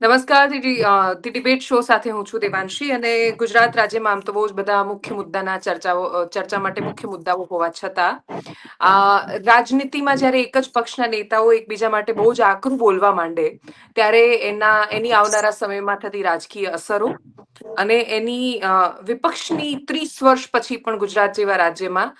નમસ્કાર the debate show સાથે હું છું દેવાંશી અને ગુજરાત રાજ્યમાં આમ તો બહુ જ બધા મુખ્ય મુદ્દાના ચર્ચાઓ ચર્ચા માટે મુખ્ય મુદ્દાઓ હોવા છતાં રાજનીતિમાં જ્યારે એક જ પક્ષના નેતાઓ એકબીજા માટે બહુ જ આકરું બોલવા માંડે, ત્યારે એના, એની આવનારા સમયમાં થતી રાજકીય અસરો અને એની વિપક્ષની ત્રીસ વર્ષ પછી પણ ગુજરાત જેવા રાજ્યમાં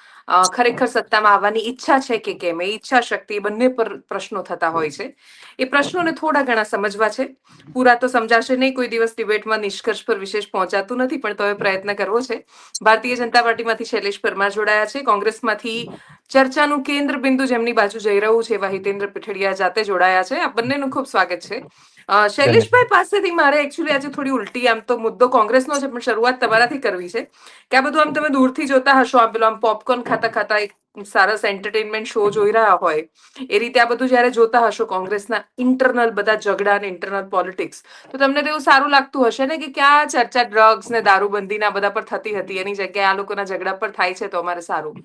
ખરેખર સત્તામાં આવવાની ઈચ્છા છે કે કેમ? એ ઈચ્છા શક્તિ બંને પર પ્રશ્નો થતા હોય છે. એ પ્રશ્નોને થોડા ઘણા સમજવા છે. પૂરા તો સમજાશે નહીં, કોઈ દિવસ ડિબેટમાં નિષ્કર્ષ પર વિશેષ પહોંચાતું નથી, પણ તોય પ્રયત્ન કરવો છે. ભારતીય જનતા પાર્ટીમાંથી શૈલેષ પરમાર જોડાયા છે. કોંગ્રેસમાંથી ચર્ચાનું કેન્દ્ર બિંદુ જેમની બાજુ જઈ રહ્યું છે, એવા હિતેન્દ્ર પીઠડિયા જાતે જોડાયા છે. આ બંનેનું ખૂબ સ્વાગત છે. શૈલેષભાઈ પાસેથી મારે એકચ્યુઅલી આજે થોડી ઉલટી આમ તો મુદ્દો કોંગ્રેસનો છે પણ શરૂઆત તમારાથી કરવી છે. કે આ બધું આમ તમે દૂરથી જોતા હશો આમ પેલો આમ પોપકોર્ન ખાતા ખાતા એક સરસ એન્ટરટેનમેન્ટ શો જોઈ રહ્યા હોય એ રીતે આ બધું જ્યારે જોતા હશો કોંગ્રેસના ઇન્ટરનલ બધા ઝઘડા અને ઇન્ટરનલ પોલિટિક્સ તો તમને તો એવું સારું લાગતું હશે ને કે ક્યાં ચર્ચા ડ્રગ્સ ને દારૂબંધીના બધા પર થતી હતી એની જગ્યાએ આ લોકોના ઝઘડા પર થાય છે તો અમારે સારું?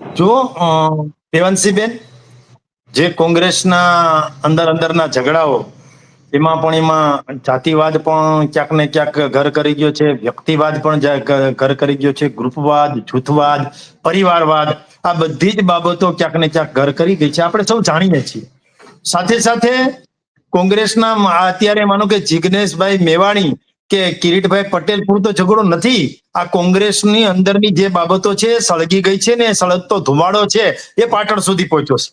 જો દેવંશી દેવાંશીબેન જે કોંગ્રેસના અંદર અંદરના ઝઘડાઓ, એમાં પણ એમાં જાતિવાદ પણ ક્યાંક ને ક્યાંક ઘર કરી ગયો છે, વ્યક્તિવાદ પણ ઘર કરી ગયો છે, ગ્રુપવાદ, જૂથવાદ, પરિવારવાદ, આ બધી જ બાબતો ક્યાંક ને ક્યાંક ઘર કરી ગઈ છે. આપણે સૌ જાણીએ છીએ. સાથે સાથે કોંગ્રેસના અત્યારે માનો કે જિગ્નેશભાઈ મેવાણી કે કિરીટભાઈ પટેલ પૂરતો ઝઘડો નથી. આ કોંગ્રેસની અંદરની જે બાબતો છે, સળગી ગઈ છે ને સળગતો ધુમાડો છે, એ પાટણ સુધી પહોંચ્યો છે.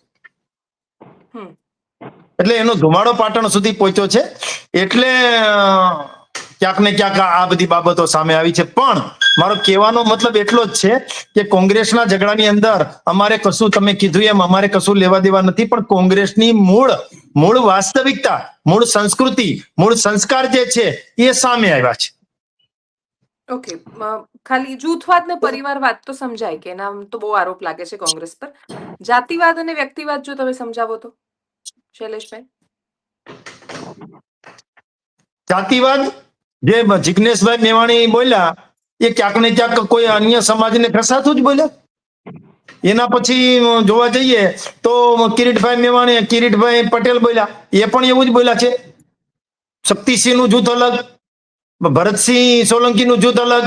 એટલે એનો ધુમાડો પાટણ સુધી પહોંચ્યો છે. એટલે ક્યાંક ને ક્યાંક આ બધી બાબતો સામે આવી છે. પણ મારો કહેવાનો મતલબ એટલો જ છે કે કોંગ્રેસના ઝઘડાની અંદર અમારે કશું તમે કીધું એમ અમારે કશું લેવા દેવા નથી, પણ કોંગ્રેસની મૂળ મૂળ વાસ્તવિકતા, મૂળ સંસ્કૃતિ, મૂળ સંસ્કાર જે છે એ સામે આવ્યા છે. ઓકે ખાલી જૂથવાદ ને પરિવારવાદ તો સમજાય કે એના તો બહુ આરોપ લાગે છે કોંગ્રેસ પર. જાતિવાદ અને વ્યક્તિવાદ જો તમે સમજાવો તો? જાતિવાદ? જે જિગ્નેશભાઈ મેવાણી બોલ્યા, એ ક્યાંક ને ક્યાંક કોઈ અન્ય સમાજને ફસાતું જ બોલ્યા. એના પછી જોવા જઈએ તો કિરીટભાઈ મેવાણી, કિરીટભાઈ પટેલ બોલ્યા. એ પણ એવું જ બોલ્યા છે. શક્તિસિંહનું જૂથ અલગ, ભરતસિંહ સોલંકી નું જૂથ અલગ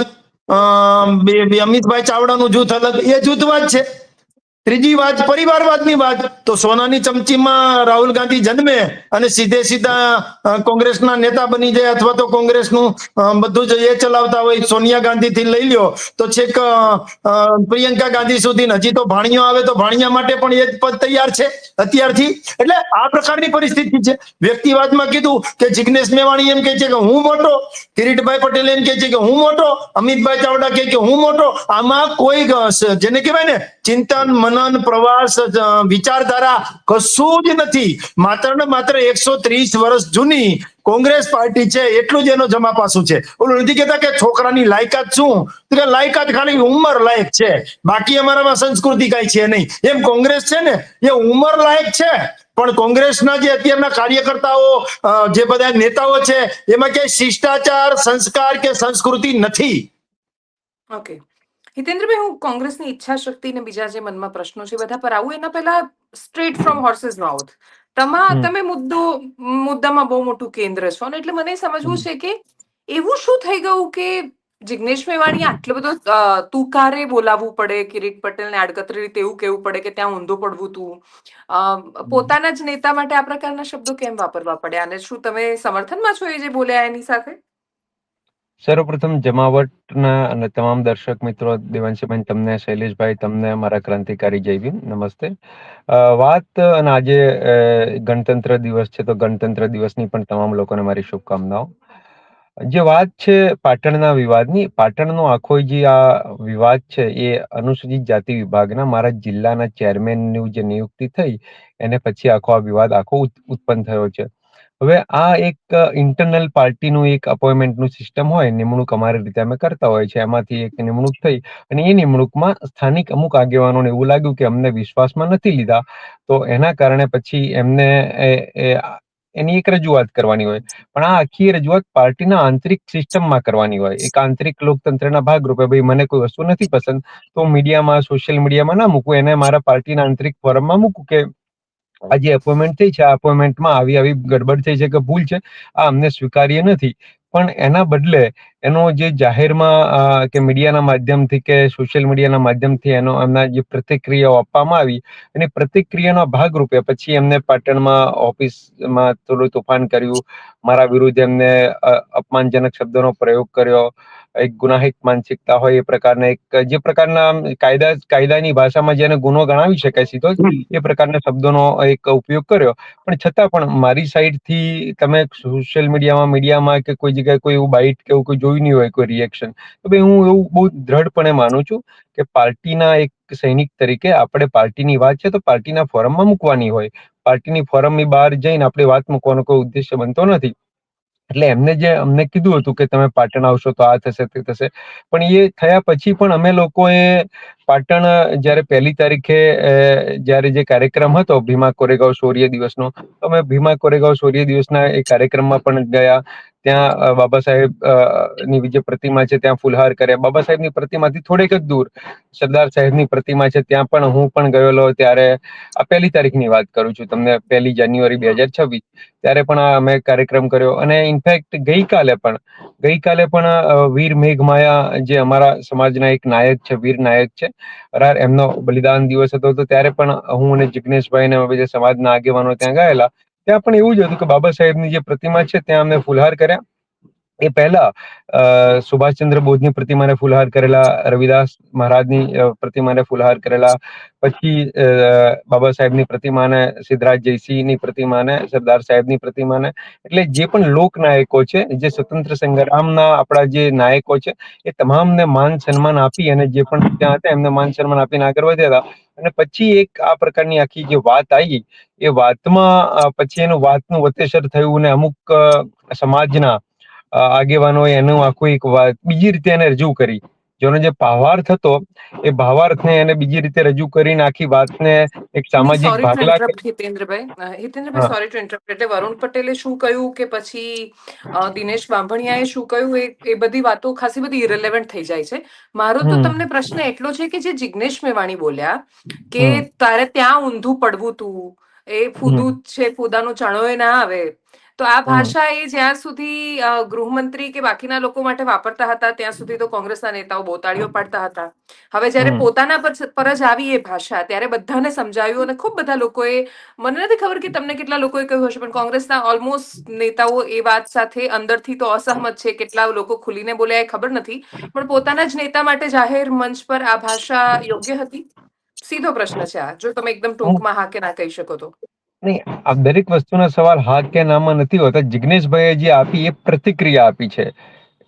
અમિતભાઈ ચાવડાનું જૂથ અલગ, એ જૂથવાદ છે. ત્રીજી વાત, પરિવારવાદની વાત. તો સોનાની ચમચીમાં રાહુલ ગાંધી જન્મે અને સીધે સીધા કોંગ્રેસના નેતા બની જાય અથવા તો કોંગ્રેસનું બધું જ એ ચલાવતા હોય, સોનિયા ગાંધી થી લઈ લ્યો. તો છેક પ્રિયંકા ગાંધી સુધી હજી તો ભાણિયો આવે તો ભાણિયા માટે પણ એ જ પદ તૈયાર છે અત્યારથી. એટલે આ પ્રકારની પરિસ્થિતિ છે. વ્યક્તિવાદમાં કીધું કે જિગ્નેશ મેવાણી એમ કે છે કે હું મોટો, કિરીટભાઈ પટેલ એમ કે છે કે હું મોટો, અમિતભાઈ ચાવડા કે હું મોટો. આમાં કોઈ જેને કહેવાય ને ચિંતન, મનન, પ્રવાસ વિચારધારા કશું જ નથી. માત્ર ને માત્ર એકસો ત્રીસ વર્ષ જૂની કોંગ્રેસ પાર્ટી છે, એટલું જ એનો જમા પાસું છે. ઓલું નથી કહેતા કે છોકરાની લાયકાત શું? કે લાયકાત ખાલી ઉંમર લાયક છે. બાકી અમારામાં સંસ્કૃતિ કઈ છે નહીં. એમ કોંગ્રેસ છે ને, એ ઉંમર લાયક છે. પણ કોંગ્રેસના જે અત્યારના કાર્યકર્તાઓ જે બધા નેતાઓ છે, એમાં ક્યાંય શિષ્ટાચાર, સંસ્કાર કે સંસ્કૃતિ નથી. ઓકે હિતેન્દ્રભાઈ હું કોંગ્રેસની ઈચ્છા શક્તિ ને બીજા જે મનમાં પ્રશ્નો છે બધા પર આવું એના પહેલા સ્ટ્રેટ ફ્રોમ હોર્સિસ માઉથ. તમા. તમે મુદ્દો મુદ્દામાં બહુ મોટું કેન્દ્ર છો ને એટલે મને સમજવું છે કે એવું શું થઈ ગયું કે જિગ્નેશ મેવાણી આટલો બધો તુકારે બોલાવવું પડે કિરીટ પટેલને આડકતરી રીતે એવું કહેવું પડે કે ત્યાં ઊંધો પડવું તું. પોતાના જ નેતા માટે આ પ્રકારના શબ્દો કેમ વાપરવા પડ્યા અને શું તમે સમર્થનમાં છો એ જે બોલ્યા એની સાથે? સર્વપ્રથમ જમાવટના અને તમામ દર્શક મિત્રો, દેવાંશીબેન, તમને, શૈલેષભાઈ, તમને મારા ક્રાંતિકારી જય નમસ્તે. વાત અને આજે ગણતંત્ર દિવસ છે તો ગણતંત્ર દિવસની પણ તમામ લોકોને મારી શુભકામનાઓ. જે વાત છે પાટણના વિવાદની, પાટણનો આખો જે આ વિવાદ છે એ અનુસૂચિત જાતિ વિભાગના મારા જિલ્લાના ચેરમેનની જે નિયુક્તિ થઈ, એને પછી આખો આ વિવાદ આખો ઉત- ઉત્પન્ન થયો છે. હવે આ એક ઇન્ટરનલ પાર્ટીનું એક અપોઇન્ટમેન્ટનું સિસ્ટમ હોય, નિમણૂક અમારી રીતે અમે કરતા હોય છે. એમાંથી એક નિમણૂક થઈ અને એ નિમણૂકમાં સ્થાનિક અમુક આગેવાનોને એવું લાગ્યું કે અમને વિશ્વાસમાં નથી લીધા. તો એના કારણે પછી એમને એની એક રજૂઆત કરવાની હોય. પણ આ આખી રજૂઆત પાર્ટીના આંતરિક સિસ્ટમમાં કરવાની હોય. એક આંતરિક લોકતંત્રના ભાગરૂપે, ભાઈ, મને કોઈ વસ્તુ નથી પસંદ. તો મીડિયામાં, સોશિયલ મીડિયામાં ના મૂકું. એને મારા પાર્ટીના આંતરિક ફોરમમાં મૂકું કે આ જે એપોઇન્ટમેન્ટ થઈ છે. આ એપોઇન્ટમેન્ટમાં આવી આવી ગડબડ થઈ છે કે ભૂલ છે, આ અમને સ્વીકાર્ય નથી. પણ એના બદલે એનો જે જાહેરમાં કે મીડિયાના માધ્યમથી કે સોશિયલ મીડિયાના માધ્યમથી એનો, એમના જે પ્રતિક્રિયાઓ આપવામાં આવી અને પ્રતિક્રિયાના ભાગરૂપે પછી એમને પાટણમાં ઓફિસમાં થોડું તોફાન કર્યું. મારા વિરુદ્ધ એમને અપમાનજનક શબ્દોનો પ્રયોગ કર્યો. એક ગુનાહિત માનસિકતા હોય એ પ્રકારના એક જે પ્રકારના કાયદા કાયદાની ભાષામાં જેને ગુનો ગણાવી શકાય સીધો એ પ્રકારના શબ્દોનો એક ઉપયોગ કર્યો. પણ છતાં પણ મારી સાઈડથી તમે સોશિયલ મીડિયામાં મીડિયામાં કે કોઈ જગ્યાએ કોઈ એવું બાઇટ કે એવું કોઈ જોયું નહીં હોય કોઈ રિએક્શન. તો ભાઈ હું એવું બહુ દ્રઢપણે માનું છું કે પાર્ટીના એક સૈનિક તરીકે આપણે પાર્ટીની વાત છે તો પાર્ટીના ફોરમમાં મૂકવાની હોય. પાર્ટીની ફોરમની બહાર જઈને આપણે વાત મૂકવાનો કોઈ ઉદ્દેશ્ય બનતો નથી. એટલે એમને જે અમને કીધું હતું કે તમે પાટણ આવશો તો આ થશે, તે થશે. પણ એ થયા પછી પણ અમે લોકોએ પાટણ જ્યારે પહેલી તારીખે જ્યારે જે કાર્યક્રમ હતો ભીમા કોરેગાંવ શૌર્ય દિવસનો, અમે ભીમા કોરેગાંવ શૌર્ય દિવસના એ કાર્યક્રમમાં પણ ગયા. ત્યાં બાબા સાહેબની જે પ્રતિમા છે, ત્યાં ફુલહાર કર્યા. બાબા સાહેબની પ્રતિમાથી થોડેક જ દૂર. સરદાર સાહેબની પ્રતિમા છે, ત્યાં પણ હું પણ ગયેલો ત્યારે, આ પહેલી તારીખની વાત કરું છું તમને, પહેલી જાન્યુઆરી બે હજાર છવ્વીસ. ત્યારે પણ અમે કાર્યક્રમ કર્યો. અને ઇનફેક્ટ ગઈકાલે પણ ગઈકાલે પણ વીર મેઘમાયા જે અમારા સમાજના એક નાયક છે, વીર નાયક છે અરાર એમનો બલિદાન દિવસ હતો તો ત્યારે પણ હું અને જિગ્નેશભાઈ ને અમે સમાજના આગેવાનો ત્યાં ગયેલા. ત્યાં પણ એવું જ હતું કે બાબા સાહેબની જે પ્રતિમા છે, ત્યાં અમે ફુલહાર કર્યા. એ પહેલા સુભાષચંદ્ર બોઝની પ્રતિમાને ફૂલહાર કરેલા, રવિદાસ મહારાજની પ્રતિમાને ફૂલહાર કરેલા, પછી બાબા સાહેબની પ્રતિમાને સિદ્ધરાજ જયસિંહની પ્રતિમાને સરદાર સાહેબની પ્રતિમાને એટલે જે પણ લોકનાયકો છે, જે સ્વતંત્ર સંગ્રામના આપણા જે નાયકો છે, એ તમામને માન સન્માન આપી અને જે પણ ત્યાં હતા, એમને માન સન્માન આપીને આગળ વધ્યા હતા. અને પછી એક આ પ્રકારની આખી જે વાત આવી, એ વાતમાં પછી એનું વાતનું વતેસર થયું અને અમુક સમાજના આગેવાનોએ એનું આખું એક વાત બીજી રીતે એને રજૂ કરી. જેનો જે ભાવાર્થ હતો એ ભાવાર્થને એને બીજી રીતે રજૂ કરીને આખી વાતને એક સામાજિક ભાગલા હિતેન્દ્રભાઈ. હિતેન્દ્રભાઈ સોરી ટુ ઇન્ટરપ્ટ એટલે વરુણ પટેલે શું કહ્યું કે પછી દિનેશ બાંભણિયાએ શું કહ્યું? એ એ બધી વાતો ખાસી બધી ઇરેલેવન્ટ થઈ જાય છે. મારો તો તમને પ્રશ્ન એટલો છે કે જે જિગ્નેશ મેવાણી બોલ્યા કે તારે ત્યાં ઊંધું પડવું તું. એ ફૂદું છે ફૂદાનો ચણોય ના આવે. તો આ ભાષા એ જ્યાં સુધી ગૃહમંત્રી કે બાકીના લોકો માટે વાપરતા હતા ત્યાં સુધી તો કોંગ્રેસના નેતાઓ બોતાળીઓ પાડતા હતા. હવે જ્યારે પોતાના પર જ આવી એ ભાષા ત્યારે બધાને સમજાવ્યું અને ખૂબ બધા લોકોએ મને નથી ખબર કે તમને કેટલા લોકોએ કહ્યું હશે પણ કોંગ્રેસના ઓલમોસ્ટ નેતાઓ એ વાત સાથે અંદરથી તો અસહમત છે કેટલા લોકો ખુલીને બોલ્યા એ ખબર નથી પણ પોતાના જ નેતા માટે જાહેર મંચ પર આ ભાષા યોગ્ય હતી? સીધો પ્રશ્ન છે આ જો તમે એકદમ ટૂંકમાં હા કે ના કહી શકો તો. નહીં, આ દરેક વસ્તુના સવાલ હા કે નામાં નથી હોતા. જિગ્નેશભાઈએ જે આપી એ પ્રતિક્રિયા આપી છે.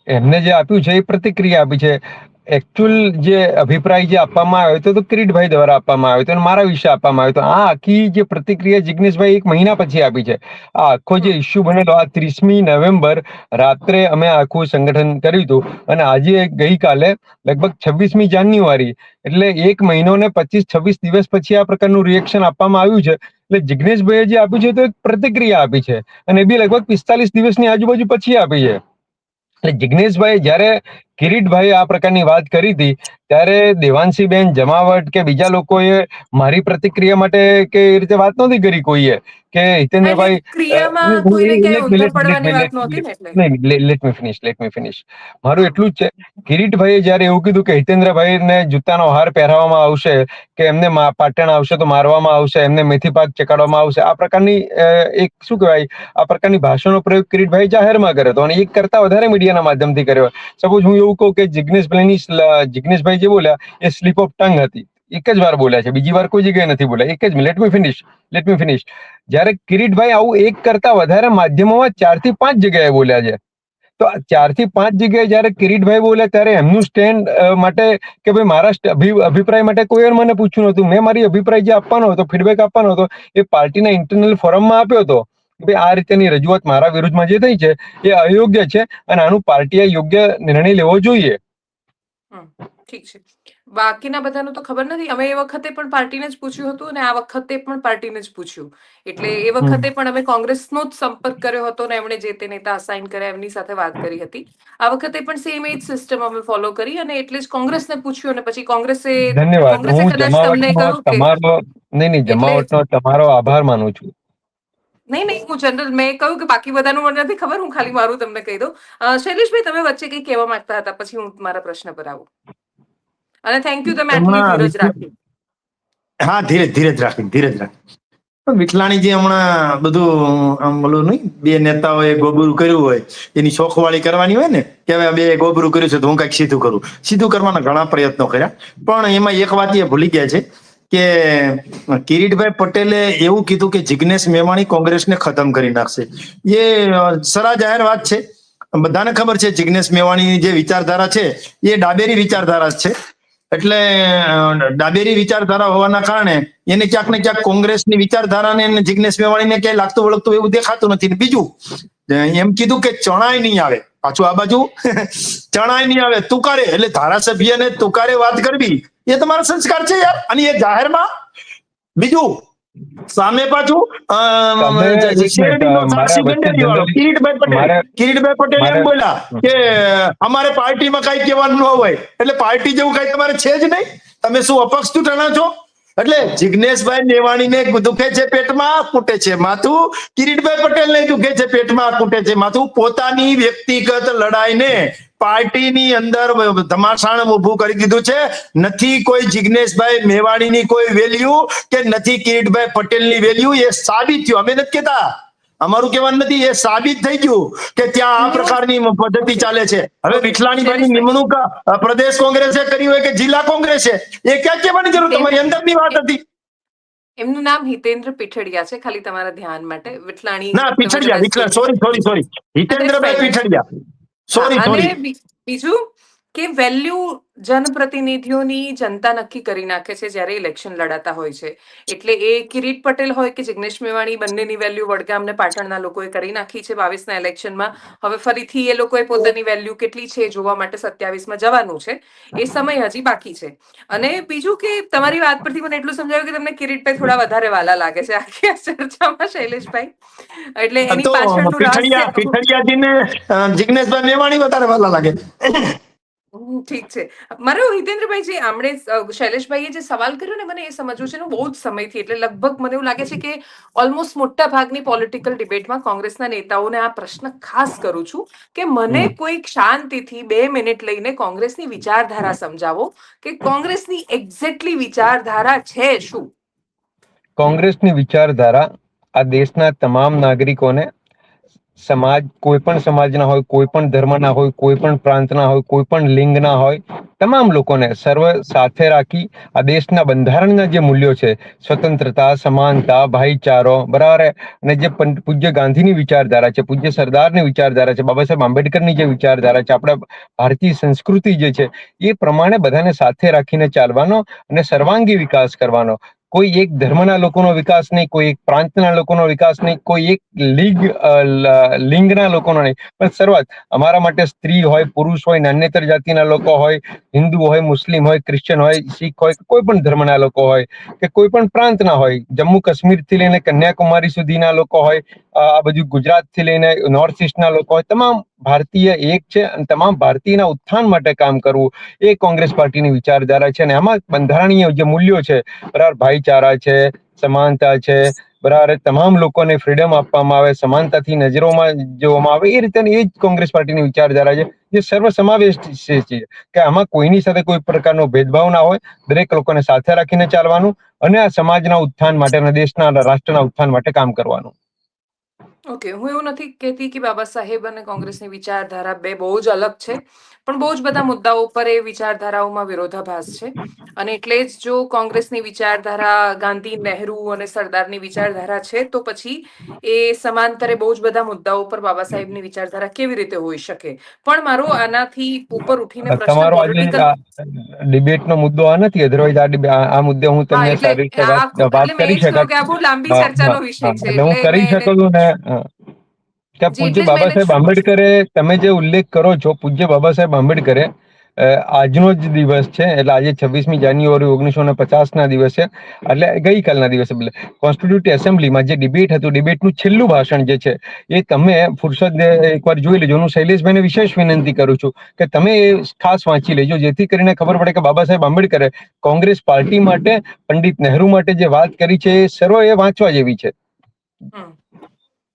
એમને જે આપ્યું છે એ પ્રતિક્રિયા આપી છે. એકચ્યુઅલ જે અભિપ્રાય જે આપવામાં આવ્યો હતો તો કિરીટભાઈ દ્વારા આપવામાં આવ્યો હતો અને મારા વિશે આપવામાં આવ્યો હતો. આ આખી જે પ્રતિક્રિયા જિગ્નેશભાઈ એક મહિના પછી આપી છે. આ આખો જે ઇસ્યુ બનેલો આ ત્રીસમી નવેમ્બર રાત્રે અમે આખું સંગઠન કર્યું હતું અને આજે ગઈકાલે લગભગ છવ્વીસમી જાન્યુઆરી એટલે એક મહિનો ને પચીસ છવ્વીસ દિવસ પછી આ પ્રકારનું રિએક્શન આપવામાં આવ્યું છે. એટલે જિગ્નેશભાઈએ જે આપ્યું છે તો એક પ્રતિક્રિયા આપી છે અને એ બી લગભગ પિસ્તાલીસ દિવસની આજુબાજુ પછી આપી છે. એટલે જિગ્નેશભાઈ જ્યારે કિરીટભાઈ આ પ્રકારની વાત કરી હતી. ત્યારે દેવાંશીબેન જમાવટ કે બીજા લોકોએ મારી પ્રતિક્રિયા માટે કે એ રીતે વાત નહોતી કરી કોઈએ? કે હિતેન્દ્રભાઈ let me finish let me finish મારું એટલું જ છે કિરીટભાઈએ જ્યારે એવું કીધું કે હિતેન્દ્રભાઈને જૂતાનો હાર પહેરાવવામાં આવશે કે એમને મા- પાટણ આવશે તો મારવામાં આવશે એમને મેથી પાક ચકાડવામાં આવશે આ પ્રકારની એક શું કહેવાય આ પ્રકારની ભાષાનો પ્રયોગ કિરીટભાઈ જાહેરમાં કર્યો હતો અને એક કરતા વધારે મીડિયાના માધ્યમથી કર્યો. સપોઝ હું એવું કહું કે જિગ્નેશભાઈની સ્લ- જિગ્નેશભાઈ જે બોલ્યા એ સ્લીપ ઓફ ટંગ હતી. એક જ વાર બોલ્યા છે. બીજી વાર કોઈ જગ્યાએ નથી બોલ્યા. એક જ let me finish let me finish જ્યારે કિરીટભાઈ આવું એક કરતા વધારે માધ્યમોમાં ચારથી પાંચ જગ્યાએ બોલ્યા છે. તો ચારથી પાંચ જગ્યાએ જ્યારે કિરીટભાઈ બોલ્યા ત્યારે એમનું સ્ટેન્ડ માટે કે ભાઈ મારા અભિપ્રાય માટે કોઈ મને પૂછ્યું નહોતું. મેં મારી અભિપ્રાય જે આપવાનો હતો ફીડબેક આપવાનો હતો, એ પાર્ટીના ઇન્ટરનલ ફોરમમાં આપ્યો હતો ભાઈ આ રીતેની રજૂઆત મારા વિરુદ્ધમાં જે થઈ છે, એ અયોગ્ય છે અને આનું પાર્ટીએ યોગ્ય નિર્ણય લેવો જોઈએ. ઠીક છે. બાકીના બધાનું તો ખબર નથી. અમે એ વખતે પણ પાર્ટીને જ પૂછ્યું હતું અને આ વખતે પણ પાર્ટીને જ પૂછ્યું. એટલે એ વખતે પણ અમે કોંગ્રેસનો જ સંપર્ક કર્યો હતો ને એમણે જે તે નેતા અસાઇન કર્યા એમની સાથે વાત કરી હતી. આ વખતે પણ સેમ એ જ સિસ્ટમ અમે ફોલો કરી અને એટલે જ કોંગ્રેસને પૂછ્યું અને પછી કોંગ્રેસે કોંગ્રેસે કદાચ તમને કહું કહ્યું તમારો નહીં નહીં જમાવટનો તમારો આભાર માનું છું. નહીં નહીં હું જનરલ મેં કહ્યું કે બાકી બધાનું મને નથી ખબર હું ખાલી મારું તમને કહી દઉં. શૈલેષભાઈ તમે વચ્ચે કંઈ કહેવા માંગતા હતા? પછી હું મારા પ્રશ્ન પર આવું. અને થેન્ક યુ તમે આટલી ધીરજ રાખી હા ધીરજ ધીરજ રાખી ધીરજ રાખી પણ વિઠલાણીજી હમણાં બધું આમ બોલું નહીં બે નેતાઓએ ગોબરું કર્યું હોય એની શોખવાળી કરવાની હોય ને કે હવે બે ગોબરું કર્યું છે તો હું કંઈક સીધું કરું. સીધું કરવાના ઘણા પ્રયત્નો કર્યા. પણ એમાં એક વાત એ ભૂલી ગયા છે કે કિરીટભાઈ પટેલે એવું કીધું કે જિગ્નેશ મેવાણી કોંગ્રેસને ખતમ કરી નાખશે. એ સરા જાહેર વાત છે. બધાને ખબર છે જિગ્નેશ મેવાણીની જે વિચારધારા છે એ ડાબેરી વિચારધારા છે. એટલે ડાબેરી વિચારધારા હોવાના કારણે એને ક્યાંક ને ક્યાંક કોંગ્રેસની વિચારધારાને જિગ્નેશ મેવાણીને ક્યાંય લાગતું વળગતું એવું દેખાતું નથી. બીજું એમ કીધું કે ચણાય નહીં આવે. પાછું આ બાજુ, ચણાય નહીં આવે, તુકારે. એટલે ધારાસભ્યને તુકારે વાત કરવી એ તમારો સંસ્કાર છે યાર. અને એ જાહેરમાં. બીજું સામે પાછું કિરીટભાઈ પટેલ. એમ બોલ્યા કે અમારે પાર્ટીમાં કઈ કહેવાનું ન હોય. એટલે પાર્ટી જેવું કઈ તમારે છે જ નહીં. તમે શું અપક્ષ ચૂંટણા છો? એટલે જિગ્નેશભાઈ મેવાણીને દુખે છે પેટમાં કૂટે છે માથું. કિરીટભાઈ પટેલ ને દુખે છે પેટમાં કૂટે છે માથું. પોતાની વ્યક્તિગત લડાઈને પાર્ટીની અંદર ધમાસાણ ઉભું કરી દીધું છે. નથી કોઈ જિગ્નેશભાઈ મેવાણીની કોઈ વેલ્યુ કે નથી કિરીટભાઈ પટેલની વેલ્યુ, એ સાબિત થયું. અમે નથી કહેતા. અમારું કહેવાનું નથી એ સાબિત થઈ ગયું કે ત્યાં આ પ્રકારની પદ્ધતિ ચાલે છે. હવે વિઠલાણીભાઈની નિમણૂક પ્રદેશ કોંગ્રેસે કરી હોય કે જિલ્લા કોંગ્રેસે એ ક્યાં કહેવાની જરૂર? તમારી અંદરની વાત હતી. એમનું નામ હિતેન્દ્ર પીઠડિયા છે ખાલી તમારા ધ્યાન માટે. વિઠલાણી ના પીઠડિયા વિઠલા સોરી સોરી સોરી હિતેન્દ્રભાઈ પીઠડિયા. સોરી સોરી બીજું કે વેલ્યુ જનપ્રતિનિધિઓની જનતા નક્કી કરી નાખે છે જ્યારે ઇલેક્શન લડાતા હોય છે. એટલે એ કિરીટ પટેલ હોય કે જિગ્નેશ મેવાણી બંનેની વેલ્યુ વડગામને પાટણના લોકોએ કરી નાખી છે બાવીસના ઇલેક્શનમાં હવે ફરીથી એ લોકોએ પોતાની વેલ્યુ કેટલી છે જોવા માટે સત્યાવીસમાં જવાનું છે. એ સમય હજી બાકી છે. અને બીજું કે તમારી વાત પરથી મને એટલું સમજાયું કે તમને કિરીટભાઈ થોડા વધારે વાલા લાગે છે. આખી આ ચર્ચામાં શૈલેષભાઈ. એટલે એની પાછળનું જિગ્નેશભાઈ મેવાણી વધારે વાલા લાગે ઠીક છે. મારો હિતેન્દ્રભાઈ જે આમણે શૈલેષભાઈએ જે સવાલ કર્યો ને મને એ સમજવું છે બહુ જ સમયથી એટલે લગભગ મને એવું લાગે છે કે ઓલમોસ્ટ મોટા ભાગની પોલિટિકલ ડિબેટમાં કોંગ્રેસના નેતાઓને આ પ્રશ્ન ખાસ કરું છું કે મને. કોઈક શાંતિથી બે મિનિટ લઈને કોંગ્રેસની વિચારધારા સમજાવો કે કોંગ્રેસની એક્ઝેક્ટલી વિચારધારા છે શું? કોંગ્રેસની વિચારધારા આ દેશના તમામ નાગરિકોને સમાજ કોઈ પણ સમાજના હોય કોઈ પણ ધર્મના હોય કોઈ પણ પ્રાંતના હોય કોઈ પણ લિંગના હોય, તમામ લોકોને સર્વ સાથે રાખી આ દેશના બંધારણના જે મૂલ્યો છે, સ્વતંત્રતા, સમાનતા, ભાઈચારો, બરાબર અને જે પૂજ્ય ગાંધીની વિચારધારા છે, પૂજ્ય સરદારની વિચારધારા છે, બાબા સાહેબ આંબેડકરની જે વિચારધારા છે, આપણા ભારતીય સંસ્કૃતિ જે છે, એ પ્રમાણે બધાને સાથે રાખીને ચાલવાનો અને સર્વાંગી વિકાસ કરવાનો. કોઈ એક ધર્મના લોકોનો વિકાસ નહીં, કોઈ એક પ્રાંતના લોકોનો વિકાસ નહીં, કોઈ એક લીગ લિંગના લોકોનો નહીં. પણ શરૂઆત, અમારા માટે સ્ત્રી હોય, પુરુષ હોય, નાન્યતર જાતિના લોકો હોય, હિન્દુ હોય, મુસ્લિમ હોય ક્રિશ્ચન હોય, શીખ હોય, કોઈ પણ ધર્મના લોકો હોય, કે કોઈ પણ પ્રાંતના હોય, જમ્મુ કાશ્મીરથી લઈને કન્યાકુમારી સુધીના લોકો હોય આ બધું ગુજરાતથી લઈને નોર્થ ઇસ્ટના લોકો હોય, તમામ ભારતીય એક છે અને તમામ ભારતીયના ઉત્થાન માટે કામ કરવું એ કોંગ્રેસ પાર્ટીની વિચારધારા છે અને આમાં બંધારણીય જે મૂલ્યો છે, બરાબર ભાઈચારા છે, સમાનતા છે, બરાબર તમામ લોકોને ફ્રીડમ આપવામાં આવે, સમાનતાથી નજરોમાં જોવામાં આવે, એ રીતે એ જ કોંગ્રેસ પાર્ટીની વિચારધારા છે, જે સર્વ સમાવેશ છે કે આમાં કોઈની સાથે કોઈ પ્રકારનો ભેદભાવ ના હોય, દરેક લોકોને સાથે રાખીને ચાલવાનું અને આ સમાજના ઉત્થાન માટે અને દેશના રાષ્ટ્રના ઉત્થાન માટે કામ કરવાનું. ઓકે હું એવું નથી કહેતી કે બાબા સાહેબ અને કોંગ્રેસની વિચારધારા બે બહુ જ અલગ છે. પણ બહુ જ બધા મુદ્દાઓ પર એ વિચારધારાઓમાં વિરોધાભાસ છે. અને એટલે જ જો કોંગ્રેસની વિચારધારા ગાંધી નહેરુ અને સરદારની વિચારધારા છે તો પછી એ સમાંતરે બહુ જ બધા મુદ્દાઓ પર બાબા સાહેબની વિચારધારા કેવી રીતે હોઈ શકે? પણ મારો આનાથી ઉપર ઉઠીને પ્રશ્ન તમારો ડિબેટનો મુદ્દો આ નથી. અધરવાઇઝ આ મુદ્દે હું તમને સારી રીતે વાત કરી એ જ કહ્યું શકત. કે આ બહુ લાંબી ચર્ચાનો વિષય છે હું કરી શકું ને જી, પૂજ્ય બાબા સાહેબ આંબેડકરે તમે જે ઉલ્લેખ કરો છો પૂજ્ય બાબા સાહેબ આંબેડકરે આજનો જ દિવસ છે એટલે આજે છવ્વીસમી જાન્યુઆરી ઓગણીસો ને પચાસ ના દિવસે એટલે ગઈકાલના દિવસે એટલે કોન્સ્ટિટ્યુટ એસેમ્બલીમાં જે ડિબેટ હતું ડિબેટનું છેલ્લું ભાષણ જે છે એ તમે ફુરસદ એકવાર જોઈ લેજો. હું શૈલેષભાઈને વિશેષ વિનંતી કરું છું કે તમે એ ખાસ વાંચી લેજો જેથી કરીને ખબર પડે કે બાબા સાહેબ આંબેડકરે કોંગ્રેસ પાર્ટી માટે પંડિત નહેરુ માટે જે વાત કરી છે એ સર્વ એ વાંચવા જેવી છે.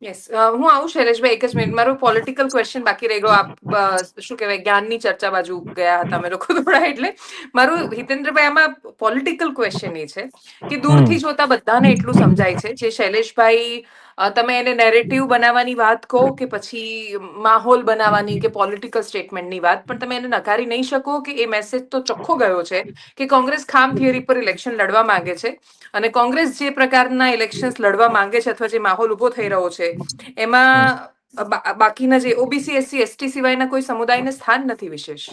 યસ હું આવું શૈલેષભાઈ એક જ મિનિટ. મારો પોલિટિકલ ક્વેશ્ચન બાકી રહી ગયો આપ શું કહેવાય જ્ઞાનની ચર્ચા બાજુ ગયા હતા અમે લોકો થોડા એટલે મારું હિતેન્દ્રભાઈ આમાં પોલિટિકલ ક્વેશ્ચન એ છે કે દૂરથી જોતા બધાને એટલું સમજાય છે. જે શૈલેષભાઈ તમે એને નેરેટિવ બનાવવાની વાત કહો કે પછી માહોલ બનાવવાની કે પોલિટિકલ સ્ટેટમેન્ટની વાત, પણ તમે એને નકારી નહીં શકો કે એ મેસેજ તો ચોખ્ખો ગયો છે કે કોંગ્રેસ ખામ થિયરી પર ઇલેક્શન લડવા માંગે છે અને કોંગ્રેસ જે પ્રકારના ઇલેક્શન્સ લડવા માંગે છે અથવા જે માહોલ ઊભો થઈ રહ્યો છે, એમાં બાકીના જે ઓબીસી એસસી એસટી સિવાયના કોઈ સમુદાયને સ્થાન નથી વિશેષ?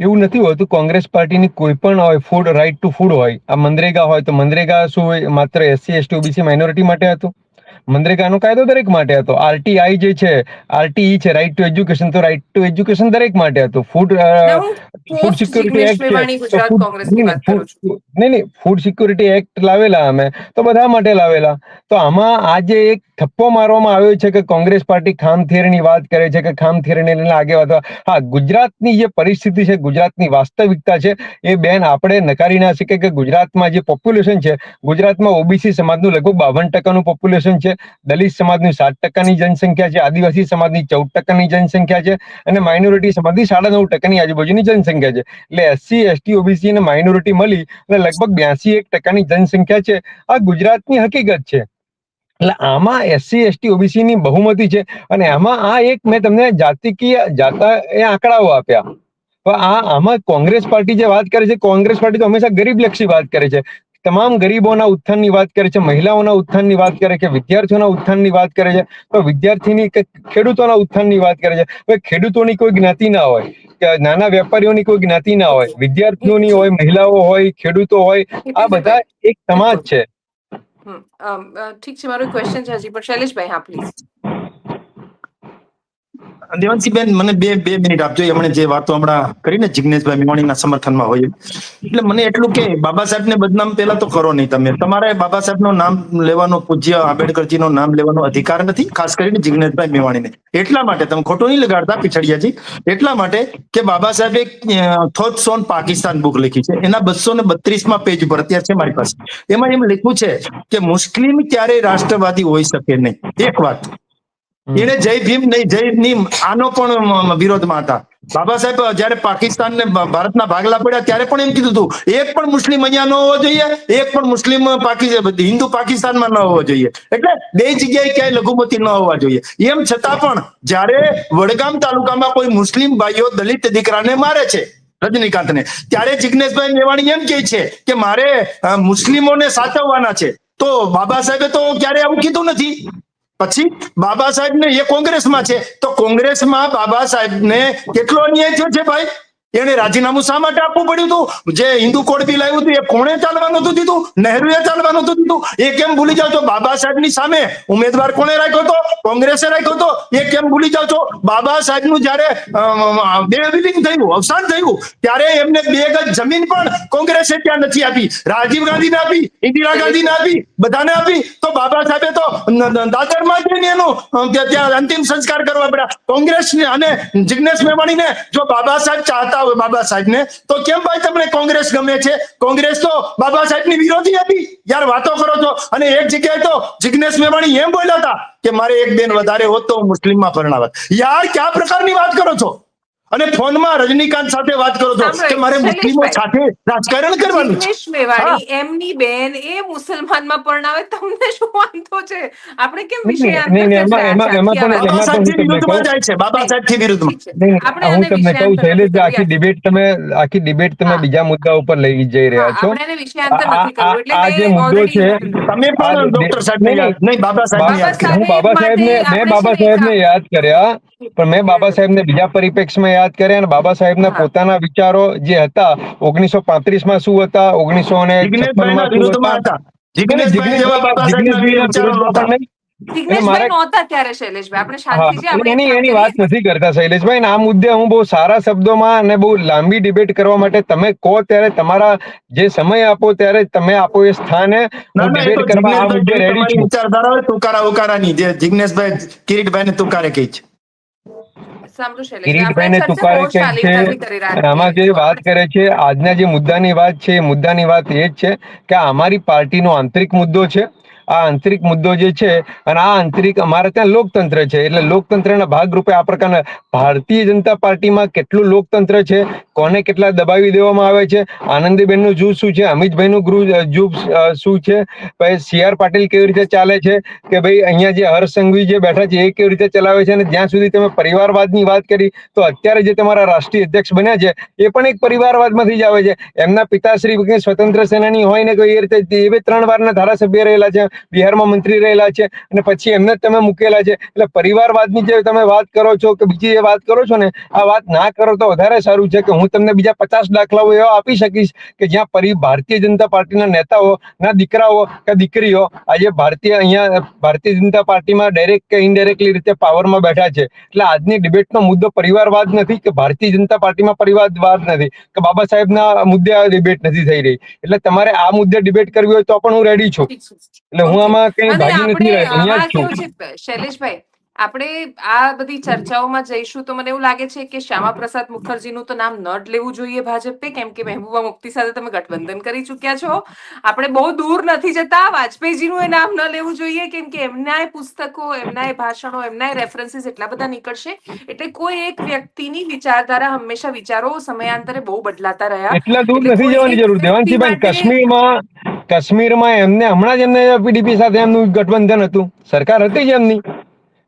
એવું નથી હોતું. કોંગ્રેસ પાર્ટીની કોઈ પણ હોય ફૂડ રાઇટ ટુ ફૂડ હોય, આ મનરેગા હોય, તો મનરેગા શું હોય? માત્ર એસસી એસટી ઓબીસી માઇનોરિટી માટે હતું? મનરેગાનો કાયદો દરેક માટે હતો. આરટીઆઈ જે છે આરટીઈ છે રાઇટ ટુ એજ્યુકેશન તો રાઈટ ટુ એજ્યુકેશન દરેક માટે હતું. ફૂડ ફૂડ સિક્યુરિટી એક્ટ નહીં નહીં ફૂડ સિક્યોરિટી એક્ટ લાવેલા અમે. તો બધા માટે લાવેલા. તો આમાં આજે એક થપ્પો મારવામાં આવ્યો છે કે કોંગ્રેસ પાર્ટી ખામ થિયરીની વાત કરે છે કે ખામ થિયરીને લઈને આગે વધવા હા, ગુજરાતની જે પરિસ્થિતિ છે, ગુજરાતની વાસ્તવિકતા છે, એ બેન આપણે નકારી ના શકીએ કે ગુજરાતમાં જે પોપ્યુલેશન છે, ગુજરાતમાં ઓબીસી સમાજનું લગભગ બાવન ટકાનું પોપ્યુલેશન છે, દલિત સમાજની સાત ટકાની જનસંખ્યા છે, આદિવાસી સમાજની ચૌદ ટકાની જનસંખ્યા છે અને માઇનોરિટી સમાજની સાડા નવ ટકાની આજુબાજુની જનસંખ્યા છે. એટલે એસસી, એસટી, ઓબીસી અને માઇનોરિટી મળી અને લગભગ બ્યાસી એક ટકાની જનસંખ્યા છે. આ ગુજરાતની હકીકત છે. એટલે આમાં એસસી એસટી ઓબીસી ની બહુમતી છે. અને આમાં આ એક મેં તમને જાતિકીય જાતા એ આંકડાઓ આપ્યા. તો આ આમાં કોંગ્રેસ પાર્ટી જે વાત કરે છે, કોંગ્રેસ પાર્ટી તો હંમેશા ગરીબલક્ષી વાત કરે છે. તમામ ગરીબોના ઉત્થાનની વાત કરે છે, મહિલાઓના ઉત્થાનની વાત કરે છે, વિદ્યાર્થીઓના ઉત્થાનની વાત કરે છે. તો વિદ્યાર્થીની કે ખેડૂતોના ઉત્થાનની વાત કરે છે. હવે ખેડૂતોની કોઈ જ્ઞાતિ ના હોય, કે નાના વેપારીઓની કોઈ જ્ઞાતિ ના હોય, વિદ્યાર્થીઓની હોય, મહિલાઓ હોય, ખેડૂતો હોય, આ બધા એક સમાજ છે. ઠીક છે. મારો ક્વેશ્ચન છે હજી પણ. શૈલેષભાઈ હા પ્લીઝ દેવાંશીબેન, મને બે બે મિનિટ આપજો. એમણે જે વાતો હમણાં કરીને જિગ્નેશભાઈ મેવાણીના સમર્થનમાં હોય એટલે મને એટલું કે બાબા સાહેબને બદનામ પહેલા તો કરો નહીં તમે. તમારે બાબા સાહેબનું નામ લેવાનો, પૂજ્ય આંબેડકરજીનું નામ લેવાનો અધિકાર નથી, ખાસ કરીને જિગ્નેશભાઈ મેવાણીને. એટલા માટે તમે ખોટું નહીં લગાડતા, પીછડિયાજી. એટલા માટે કે બાબા સાહેબે થોટ્સ સોન પાકિસ્તાન બુક લખી છે. એના બસો ને બત્રીસમાં પેજ ઉપર અત્યારે છે મારી પાસે. એમાં એમ લખ્યું છે કે મુસ્લિમ ક્યારેય રાષ્ટ્રવાદી હોઈ શકે નહીં. એક વાત. એને જય ભીમ નહીં, જય નીમ આનો પણ વિરોધમાં હતા. બાબા સાહેબ જયારે પાકિસ્તાન ને ભારતના ભાગલા પડ્યા, ત્યારે પણ એમ કીધું હતું, એક પણ મુસ્લિમ અહીંયા ન હોવો જોઈએ, એક પણ મુસ્લિમ હિન્દુ પાકિસ્તાનમાં ન હોવો જોઈએ. એટલે બે જગ્યાએ ક્યાંય લઘુમતી ન હોવા જોઈએ. એમ છતાં પણ, જયારે વડગામ તાલુકામાં કોઈ મુસ્લિમ ભાઈઓ દલિત દીકરાને મારે છે, રજનીકાંતને, ત્યારે જિજ્ઞેશભાઈ મેવાણી એમ કે છે કે મારે મુસ્લિમોને સાચવવાના છે. તો બાબા સાહેબે તો ક્યારે આવું કીધું નથી. પછી બાબા સાહેબ ને એ કોંગ્રેસમાં છે. તો કોંગ્રેસમાં બાબા સાહેબ ને કેટલો અન્યાય થયો છે ભાઈ? એને રાજીનામું શા માટે આપવું પડ્યું હતું? જે હિન્દુ કોડ બિલ આવ્યું હતું એ કોણે ચાલવાનું હતું દીધું? નહેરુએ ચાલવાનું હતું દીધું? એ કેમ ભૂલી જાવ છો બાબા સાહેબની સામે? ઉમેદવાર કોણે રાખ્યો હતો? કોંગ્રેસે રાખ્યો હતો? એ કેમ ભૂલી જાવ છો? બાબા સાહેબનું જ્યારે જયારે બે વિલિંગ થયું, અવસાન થયું, ત્યારે એમને બે ગજ જમીન પણ કોંગ્રેસે ત્યાં નથી આપી. રાજીવ ગાંધીને આપી, ઇન્દિરા ગાંધીને આપી, બધાને આપી. બાબા સાહેબે તો દાદરમાં જઈને એનું ત્યાં અંતિમ સંસ્કાર કરવા પડ્યા. કોંગ્રેસ અને જિગ્નેશ મેવાણીને જો બાબા સાહેબ ચાહતા હોય, બાબા સાહેબને, તો કેમ ભાઈ તમને કોંગ્રેસ ગમે છે? કોંગ્રેસ તો બાબા સાહેબની વિરોધી હતી. યાર વાતો કરો છો. અને એક જગ્યાએ તો જિગ્નેશ મેવાણી એમ બોલ્યા હતા કે મારે એક બેન વધારે હોત તો હું મુસ્લિમમાં પરણાવત. યાર, કયા પ્રકારની વાત કરો છો? અને ફોનમાં રજનીકાંત સાથે વાત કરો છો કે મારે મુસ્લિમો સાથે રાજકારણ કરવાનું છે? જિગ્નેશ મેવાણી એમની બેન એ મુસલમાનમાં પરણાવે તમને શું વાંધો છે? આપણે કેમ આ બાબા હું તમને વિરુદ્ધમાં જાય છે બાબા આપણે હું તમને કહું છું આખી ડિબેટ તમે આખી ડિબેટ તમે બીજા મુદ્દા ઉપર લઈ જઈ રહ્યા છો. આ- નથી કરવું. એટલે આ- આ જે મુદ્દો છે, તમે પણ ડોક્ટર સાહેબ નહીં, બાબા કર્યા. હું બાબા સાહેબ ને મેં બાબા સાહેબ ને યાદ કર્યા પણ મેં બાબા સાહેબ ને બીજા પરિપ્રેક્ષમાં યાદ કરે અને બાબા સાહેબના. પોતાના વિચારો જે હતા ઓગણીસો પાંત્રીસમાં શું હતા ઓગણીસો ને શું હતા? આ મુદ્દે હું બહુ સારા શબ્દોમાં અને બહુ લાંબી ડિબેટ કરવા માટે તમે કહો ત્યારે તમારા જે સમય આપો ત્યારે તમે આપો એ સ્થાને હું ના એ તો ડિબેટ કરવા આ મુદ્દે રેડી છું. વિચારધારા તુકારા ઉકારાની જે જિગ્નેશભાઈ કિરીટભાઈ ને તુકારે કહી છે. કિરીટભાઈને તુકારે છે આમાં જે વાત કરે છે આજના જે મુદ્દાની વાત છે એ મુદ્દાની વાત એ જ છે કે અમારી પાર્ટીનો આંતરિક મુદ્દો છે. આ આંતરિક મુદ્દો જે છે અને આ આંતરિક અમારે ત્યાં લોકતંત્ર છે. એટલે લોકતંત્રના ભાગરૂપે આ પ્રકારના ભારતીય જનતા પાર્ટીમાં કેટલું લોકતંત્ર છે, કોને કેટલા દબાવી દેવામાં આવે છે, આનંદીબેનનું જૂથ શું છે, અમિતભાઈનું ગૃહ જૂથ શું છે, પછી સી આર પાટીલ કેવી રીતે ચાલે છે, કે ભાઈ અહીંયા જે હર્ષ સંઘવી જે બેઠા છે એ કેવી રીતે ચલાવે છે, અને જ્યાં સુધી તમે પરિવારવાદની વાત કરી, તો અત્યારે જે તમારા રાષ્ટ્રીય અધ્યક્ષ બન્યા છે, એ પણ એક પરિવારવાદમાંથી જ આવે છે. એમના પિતાશ્રી સ્વતંત્ર સેનાની હોય ને કોઈ એ રીતે એ ત્રણ વારના ધારાસભ્ય રહેલા છે. બિહારમાં મંત્રી રહેલા છે અને પછી એમને જ તમે મૂકેલા છે. એટલે પરિવારવાદની જે તમે વાત કરો છો કે બીજી જે વાત કરો છો ને આ વાત ના કરો તો વધારે સારું છે કે હું તમને બીજા પચાસ દાખલાઓ એવા આપી શકીશ કે જ્યાં પરી ભારતીય જનતા પાર્ટીના નેતાઓ ના દીકરાઓ કે દીકરીઓ આજે ભારતીય અહીંયા ભારતીય જનતા પાર્ટીમાં ડાયરેક્ટ કે ઇનડાયરેક્ટલી રીતે પાવરમાં બેઠા છે. એટલે આજની ડિબેટનો મુદ્દો પરિવારવાદ નથી કે ભારતીય જનતા પાર્ટીમાં પરિવારવાદ નથી કે બાબા સાહેબના મુદ્દે ડિબેટ નથી થઈ રહી. એટલે તમારે આ મુદ્દે ડિબેટ કરવી હોય તો પણ હું રેડી છું. એટલે હું આમાં કઈ ભાગી નથી આપણે અહીંયા જ છું. શૈલેષભાઈ આપણે આ બધી ચર્ચાઓમાં જઈશું તો મને એવું લાગે છે કે શ્યામા પ્રસાદ મુખર્જીનું તો નામ ન લેવું જોઈએ ભાજપે કેમ કે મહેબૂબા મુફ્તી સાથે તમે ગઠબંધન કરી ચૂક્યા છો. આપણે બહુ દૂર નથી જતા વાજપેયીજીનું એ નામ ન લેવું જોઈએ કેમ કે એમનાય પુસ્તકો એમનાય ભાષણો એમનાય રેફરન્સીસ એટલા બધા નીકળશે. એટલે કોઈ એક વ્યક્તિની વિચારધારા હંમેશા વિચારો સમયાંતરે બહુ બદલાતા રહ્યા. એટલા દૂર નથી જવાની જરૂર. દેવાંશીભાઈ કાશ્મીરમાં કાશ્મીરમાં એમને હમણાં જ એમને પીડીપી સાથે એમનું ગઠબંધન હતું. સરકાર હતી જ એમની.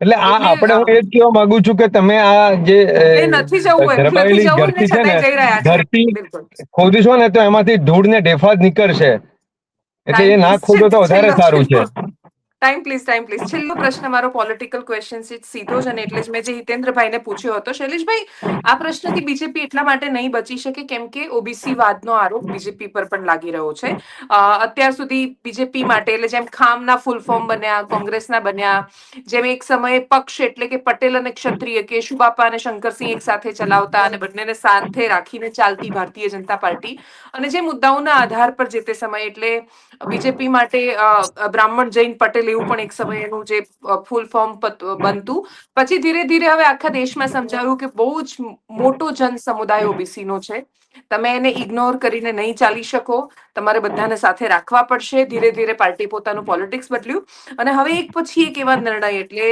એટલે આ આપણે હું એ જ કહેવા માંગુ છું કે તમે આ જે ને ધરતી છે ને ધરતી ખોદીશો ને તો એમાંથી ધૂળ ને ઢેફા જ નીકળશે. એટલે એ ના ખોદો તો વધારે સારું છે. ટાઈમ પ્લીઝ ટાઈમ પ્લીઝ છેલ્લો પ્રશ્ન મારો પોલિટિકલ ક્વેશ્ચન સીધો જ અને એટલે જ મેં જે હિતેન્દ્રભાઈને પૂછ્યો હતો. શૈલેષભાઈ, આ પ્રશ્નથી બીજેપી એટલા માટે નહીં બચી શકે કેમ કે ઓબીસી વાદનો આરોપ બીજેપી પર પણ લાગી રહ્યો છે. અત્યાર સુધી બીજેપી માટે એટલે જેમ ખામના ફૂલ ફોર્મ બન્યા, કોંગ્રેસના બન્યા, જેમ એક સમયે પક્ષ એટલે કે પટેલ અને ક્ષત્રિય કેશુબાપા અને શંકરસિંહ એક સાથે ચલાવતા અને બંનેને સાથે રાખીને ચાલતી ભારતીય જનતા પાર્ટી. અને જે મુદ્દાઓના આધાર પર જે તે સમય એટલે બીજેપી માટે બ્રાહ્મણ જૈન પટેલ એવું પણ એક સમય એનું જે ફૂલ ફોર્મ બનતું. પછી ધીરે ધીરે હવે આખા દેશમાં સમજાયું કે બહુ જ મોટો જન સમુદાય ઓબીસી નો છે. તમે એને ઇગ્નોર કરીને નહીં ચાલી શકો. તમારે બધાને સાથે રાખવા પડશે. ધીરે ધીરે પાર્ટી પોતાનું પોલિટિક્સ બદલ્યું. અને હવે એક પછી એક એવા નિર્ણય એટલે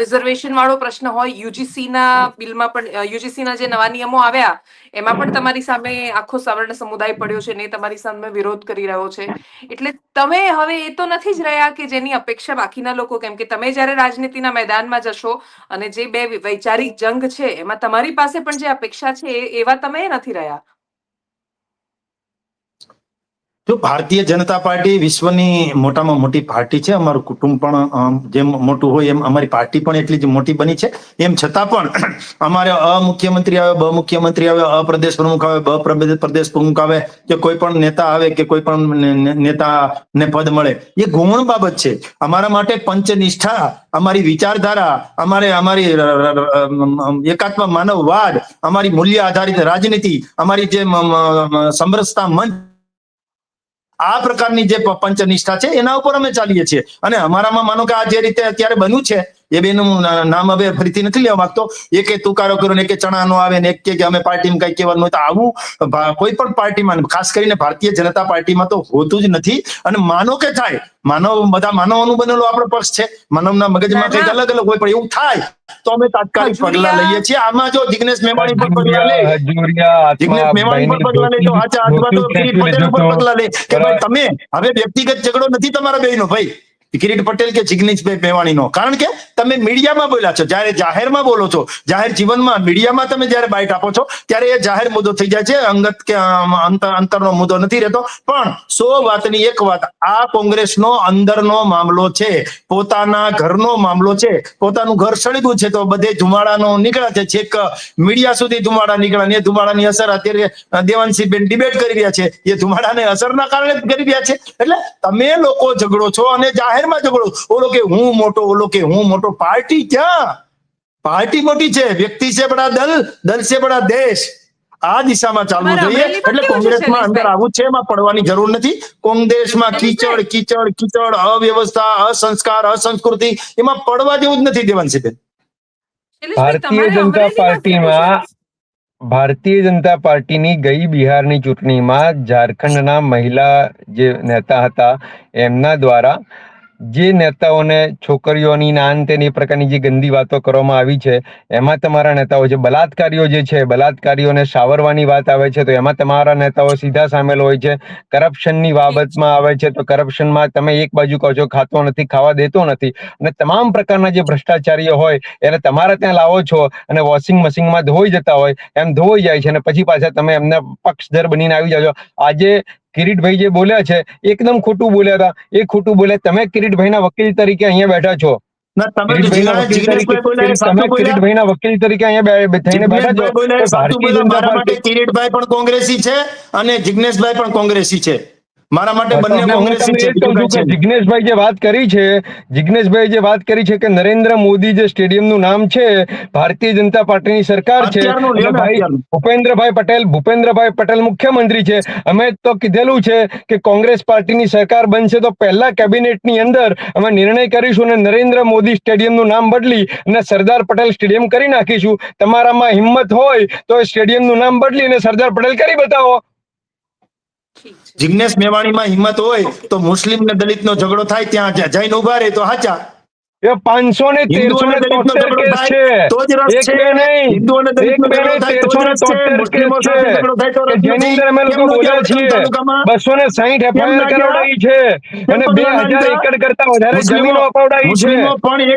રિઝર્વેશન વાળો પ્રશ્ન હોય યુજીસી ના બિલમાં પણ યુજીસી ના જે નવા નિયમો આવ્યા, એમાં પણ તમારી સામે આખો સવર્ણ સમુદાય પડ્યો છે ને તમારી સામે વિરોધ કરી રહ્યો છે. એટલે તમે હવે એ તો નથી જ રહ્યા કે જેની અપેક્ષા બાકીના લોકો, કેમ કે તમે જ્યારે રાજનીતિના મેદાનમાં જશો અને જે બે વૈચારિક જંગ છે, એમાં તમારી પાસે પણ જે અપેક્ષા છે એવા તમે નથી રહ્યા. જો ભારતીય જનતા પાર્ટી વિશ્વની મોટામાં મોટી પાર્ટી છે, અમારું કુટુંબ પણ જેમ મોટું હોય એમ અમારી પાર્ટી પણ એટલી જ મોટી બની છે. એમ છતાં પણ અમારે અ મુખ્યમંત્રી આવે, બ મુખ્યમંત્રી આવે, અ પ્રદેશ પ્રમુખ આવે, બ પ્રદેશ પ્રમુખ આવે, કે કોઈ પણ નેતા આવે, કે કોઈ પણ નેતા ને પદ મળે, એ ગૌણ બાબત છે. અમારા માટે પંચનિષ્ઠા, અમારી વિચારધારા, અમારે, અમારી એકાત્મ માનવવાદ, અમારી મૂલ્ય આધારિત રાજનીતિ, અમારી જે સમરસતા મંચ આ પ્રકારની જે પંચનિષ્ઠા છે, એના ઉપર અમે ચાલીએ છીએ. અને અમારામાં માનો કે આ જે રીતે અત્યારે બન્યું છે એ બેનું ના- નામ હવે ફરીથી નથી લેવા માંગતો. એકે તુકારો કર્યો ને એક ચણા નો આવે ને એક કે અમે પાર્ટીમાં કઈ કહેવાનું હોય તો આવું કોઈ પણ પાર્ટીમાં ખાસ કરીને ભારતીય જનતા પાર્ટીમાં તો હોતું જ નથી. અને માનો કે થાય માનવ બધા માનવોનું બનેલો આપણો પક્ષ છે. માનવના મગજમાં કંઈક અલગ અલગ હોય પણ એવું થાય તો અમે તાત્કાલિક પગલા લઈએ છીએ. આમાં જો જિગ્નેશ મેવાણી પર પગલા લે જિગ્નેશ મેવાણી પર પગલા લે તો આચા અથવા તો પટેલ ઉપર પગલા લે. કે ભાઈ તમે હવે વ્યક્તિગત ઝઘડો નથી તમારા બેનો ભાઈ. કિરીટ પટેલ કે જિગ્નેશભાઈ મેવાણીનો? કારણ કે તમે મીડિયામાં બોલ્યા છો. જ્યારે જાહેરમાં બોલો છો, જાહેર જીવનમાં મીડિયામાં તમે જ્યારે બાઇટ આપો છો, ત્યારે એ જાહેર મુદ્દો થઈ જાય છે. અંગત કે અંતરનો મુદ્દો નથી રહેતો. પણ સો વાતની એક વાત, આ કોંગ્રેસનો અંદરનો મામલો છે, પોતાના ઘરનો મામલો છે, પોતાનું ઘર સળગ્યું છે, તો બધે ધુમાડાનો નીકળ્યા છે. છેક મીડિયા સુધી ધુમાડા નીકળ્યા ને ધુમાડાની અસર અત્યારે દેવાંશીબેન ડિબેટ કરી રહ્યા છે. એ ધુમાડાની અસરના કારણે કરી રહ્યા છે. એટલે તમે લોકો ઝઘડો છો અને જાહેર જાહેરમાં ઝઘડો. ઓલો કે હું મોટો ઓલો કે હું મોટો. પાર્ટી ક્યાં? પાર્ટી મોટી છે વ્યક્તિ છે બડા દલ દલ છે બડા દેશ. આ દિશામાં ચાલવું જોઈએ. એટલે કોંગ્રેસમાં અંદર આવું છે એમાં પડવાની જરૂર નથી. કોંગ્રેસમાં કીચડ કીચડ કીચડ અવ્યવસ્થા અસંસ્કાર અસંસ્કૃતિ એમાં પડવા જેવું જ નથી દેવાંશીબેન. ભારતીય જનતા પાર્ટીમાં ભારતીય જનતા પાર્ટીની ગઈ બિહારની ચૂંટણીમાં ઝારખંડના મહિલા જે નેતા હતા એમના દ્વારા જે નેતાઓને છોકરીઓની નાન તેની પ્રકારની જે ગંદી વાતો કરવામાં આવી છે, એમાં તમારા નેતાઓ છે બલાત્કારીઓ જે છે, બલાત્કારીઓને સાવરવાની વાત આવે છે, તો એમાં તમારા નેતાઓ સીધા સામેલ હોય છે. કરપ્શનની બાબતમાં આવે છે, તો કરપ્શનમાં તમે એક બાજુ કહો છો, ખાતો નથી, ખાવા દેતો નથી. અને તમામ પ્રકારના જે ભ્રષ્ટાચારીઓ હોય, એને તમારા ત્યાં લાવો છો અને વોશિંગ મશીનમાં ધોઈ જતા હોય, એમ ધોઈ જાય છે અને પછી પાછા તમે એમના પક્ષધર બનીને આવી જાઓ આજે કિરીટભાઈ જે બોલ્યા છે એકદમ ખોટું બોલ્યા હતા. એ ખોટું બોલ્યા તમે કિરીટભાઈના વકીલ તરીકે અહીંયા બેઠા છો. ના તમે કિરીટભાઈના વકીલ તરીકે અહીંયા થઈને બેઠા છો. ભારતીય જનતા પાર્ટી કિરીટભાઈ પણ કોંગ્રેસી છે અને જિગ્નેશભાઈ પણ કોંગ્રેસી છે. મારા માટે બંને કોંગ્રેસી છે. જિગ્નેશભાઈ જે વાત કરી છે જિગ્નેશભાઈ જે વાત કરી છે કે નરેન્દ્ર મોદી જે સ્ટેડિયમનું નામ છે ભારતીય જનતા પાર્ટીની સરકાર છે ને. ભૂપેન્દ્રભાઈ પટેલ ભૂપેન્દ્રભાઈ પટેલ મુખ્યમંત્રી છે અમે તો કીધેલું છે કે કોંગ્રેસ પાર્ટીની સરકાર બનશે તો પહેલા કેબિનેટની અંદર અમે નિર્ણય કરીશું અને નરેન્દ્ર મોદી સ્ટેડિયમનું નામ બદલી અને સરદાર પટેલ સ્ટેડિયમ કરી નાખીશું તમારામાં હિંમત હોય તો એ સ્ટેડિયમનું નામ બદલી અને સરદાર પટેલ કરી બતાવો ઠીક મેવાણીમાં હિંમત હોય તો મુસ્લિમ ને દલિત નો ઝઘડો થાય ત્યાં જઈને ઊભા રહે તો હાચા. એ પાંચસો ને તેરસો ને તોતેર કેસ છે. એક બે નહીં એક બે નહીં, તેરસો ને તોતેર કેસ છે. જેની અંદર અમે લોકો બોલ્યા છીએ બસો ને સાહીઠ એફઆઈઆર કરાવડાવી છે અને બે હજાર? એકર કરતા વધારે જમીનો અપાવડાવી છે.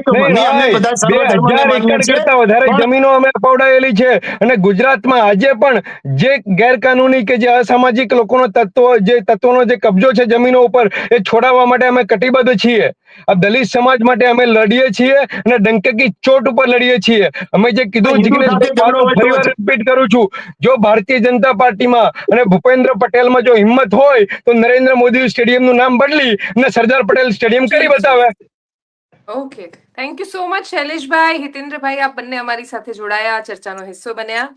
બે હજાર એકડ એકર કરતા વધારે જમીનો અમે અપાવડાવેલી છે. અને ગુજરાતમાં આજે પણ જે ગેરકાનૂની કે જે અસામાજિક લોકોનો તત્વો જે તત્વોનો જે કબજો છે જમીનો ઉપર એ છોડાવવા માટે અમે કટિબદ્ધ છીએ. આ દલિત સમાજ માટે અમે લડીએ છીએ અને ડંકકી ચોટ ઉપર લડીએ છીએ. અમે જે કીધું જિગ્નેશભાઈ. રિપીટ કરું છું. જો ભારતીય જનતા પાર્ટીમાં અને ભૂપેન્દ્ર પટેલમાં જો હિંમત હોય તો નરેન્દ્ર મોદી સ્ટેડિયમનું નામ બદલી અને સરદાર પટેલ સ્ટેડિયમ કરી બતાવે. Okay thank you so much શૈલેષભાઈ હિતેન્દ્રભાઈ આપ બંને અમારી સાથે જોડાયા ચર્ચાનો હિસ્સો બન્યા.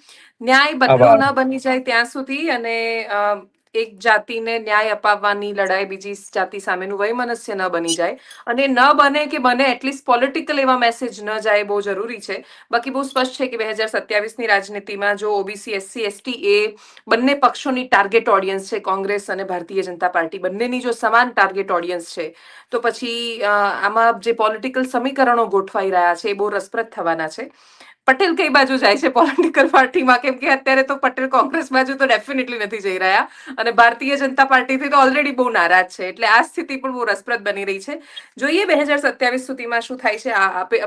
ન્યાય બદલો. ન બની જાય ત્યાં સુધી અને એક જાતિને ન્યાય અપાવવાની લડાઈ બીજી જાતિ સામેનું વૈમનસ્ય ન બની જાય. અને ન બને કે બને એટલીસ્ટ પોલિટિકલ એવા મેસેજ ન જાય બહુ જરૂરી છે. બાકી બહુ સ્પષ્ટ છે કે બે હજાર સત્યાવીસની રાજનીતિમાં જો ઓબીસી એસસી એસટી એ બંને પક્ષોની ટાર્ગેટ ઓડિયન્સ છે, કોંગ્રેસ અને ભારતીય જનતા પાર્ટી. બંનેની જો સમાન ટાર્ગેટ ઓડિયન્સ છે, તો પછી આમાં જે પોલિટિકલ સમીકરણો ગોઠવાઈ રહ્યા છે એ બહુ રસપ્રદ થવાના છે. પટેલ કઈ બાજુ જાય છે પોલિટિકલ પાર્ટીમાં કેમ કે અત્યારે તો પટેલ કોંગ્રેસ બાજુ તો ડેફિનેટલી નથી જઈ રહ્યા. અને ભારતીય જનતા પાર્ટીથી તો ઓલરેડી બહુ નારાજ છે. એટલે આ સ્થિતિ પણ બહુ રસપ્રદ બની રહી છે. જોઈએ બે હજાર સત્યાવીસ સુધીમાં શું થાય છે?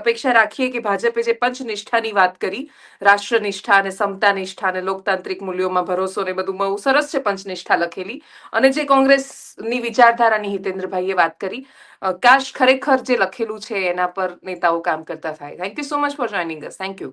અપેક્ષા રાખીએ કે ભાજપે જે પંચનિષ્ઠાની વાત કરી, રાષ્ટ્રનિષ્ઠા અને સમતા નિષ્ઠા અને લોકતાંત્રિક મૂલ્યોમાં ભરોસો ને બધું બહુ સરસ છે પંચનિષ્ઠા લખેલી. અને જે કોંગ્રેસની વિચારધારાની હિતેન્દ્રભાઈએ વાત કરી કાશ ખરેખર જે લખેલું છે એના પર નેતાઓ કામ કરતા થાય. Thank you so much for joining us thank you